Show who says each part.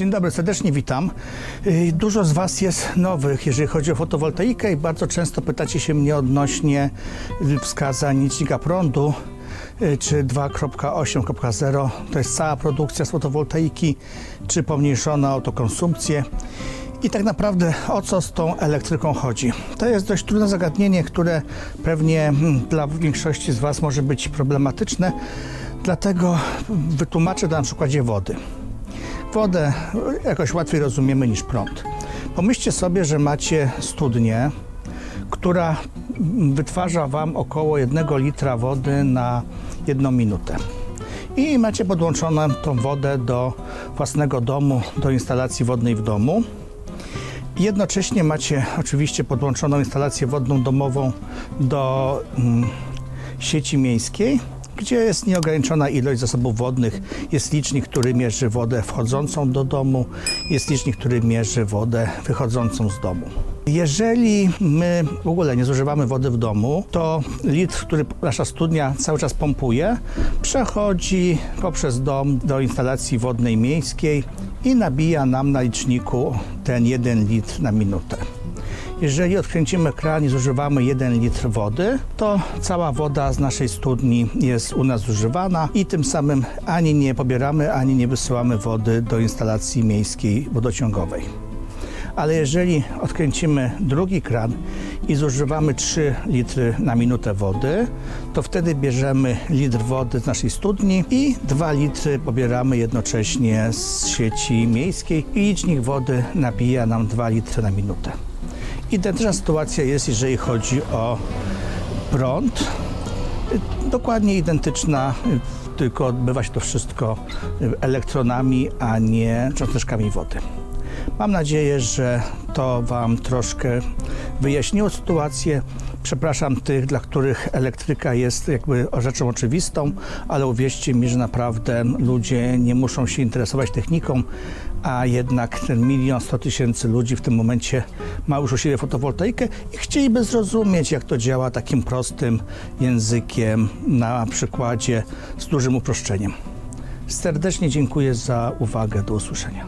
Speaker 1: Dzień dobry, serdecznie witam. Y, Dużo z Was jest nowych, jeżeli chodzi o fotowoltaikę i bardzo często pytacie się mnie odnośnie y, wskazań licznika prądu y, czy 2.8.0. To jest cała produkcja z fotowoltaiki, czy pomniejszona autokonsumpcję. I tak naprawdę o co z tą elektryką chodzi? To jest dość trudne zagadnienie, które pewnie mm, dla większości z Was może być problematyczne, dlatego wytłumaczę to na przykładzie wody. Wodę jakoś łatwiej rozumiemy niż prąd. Pomyślcie sobie, że macie studnię, która wytwarza Wam około 1 litra wody na jedną minutę. I macie podłączoną tą wodę do własnego domu, do instalacji wodnej w domu. Jednocześnie macie oczywiście podłączoną instalację wodną domową do mm, sieci miejskiej, gdzie jest nieograniczona ilość zasobów wodnych. Jest licznik, który mierzy wodę wchodzącą do domu, jest licznik, który mierzy wodę wychodzącą z domu. Jeżeli my w ogóle nie zużywamy wody w domu, to litr, który nasza studnia cały czas pompuje, przechodzi poprzez dom do instalacji wodnej miejskiej i nabija nam na liczniku ten 1 litr na minutę. Jeżeli odkręcimy kran i zużywamy 1 litr wody, to cała woda z naszej studni jest u nas zużywana i tym samym ani nie pobieramy, ani nie wysyłamy wody do instalacji miejskiej wodociągowej. Ale jeżeli odkręcimy drugi kran i zużywamy 3 litry na minutę wody, to wtedy bierzemy litr wody z naszej studni i 2 litry pobieramy jednocześnie z sieci miejskiej i licznik wody nabija nam 2 litry na minutę. Identyczna sytuacja jest, jeżeli chodzi o prąd. Dokładnie identyczna, tylko odbywa się to wszystko elektronami, a nie cząsteczkami wody. Mam nadzieję, że to Wam troszkę wyjaśniło sytuację. Przepraszam tych, dla których elektryka jest jakby rzeczą oczywistą, ale uwierzcie mi, że naprawdę ludzie nie muszą się interesować techniką, a jednak ten milion sto tysięcy ludzi w tym momencie ma już u siebie fotowoltaikę i chcieliby zrozumieć, jak to działa takim prostym językiem na przykładzie z dużym uproszczeniem. Serdecznie dziękuję za uwagę. Do usłyszenia.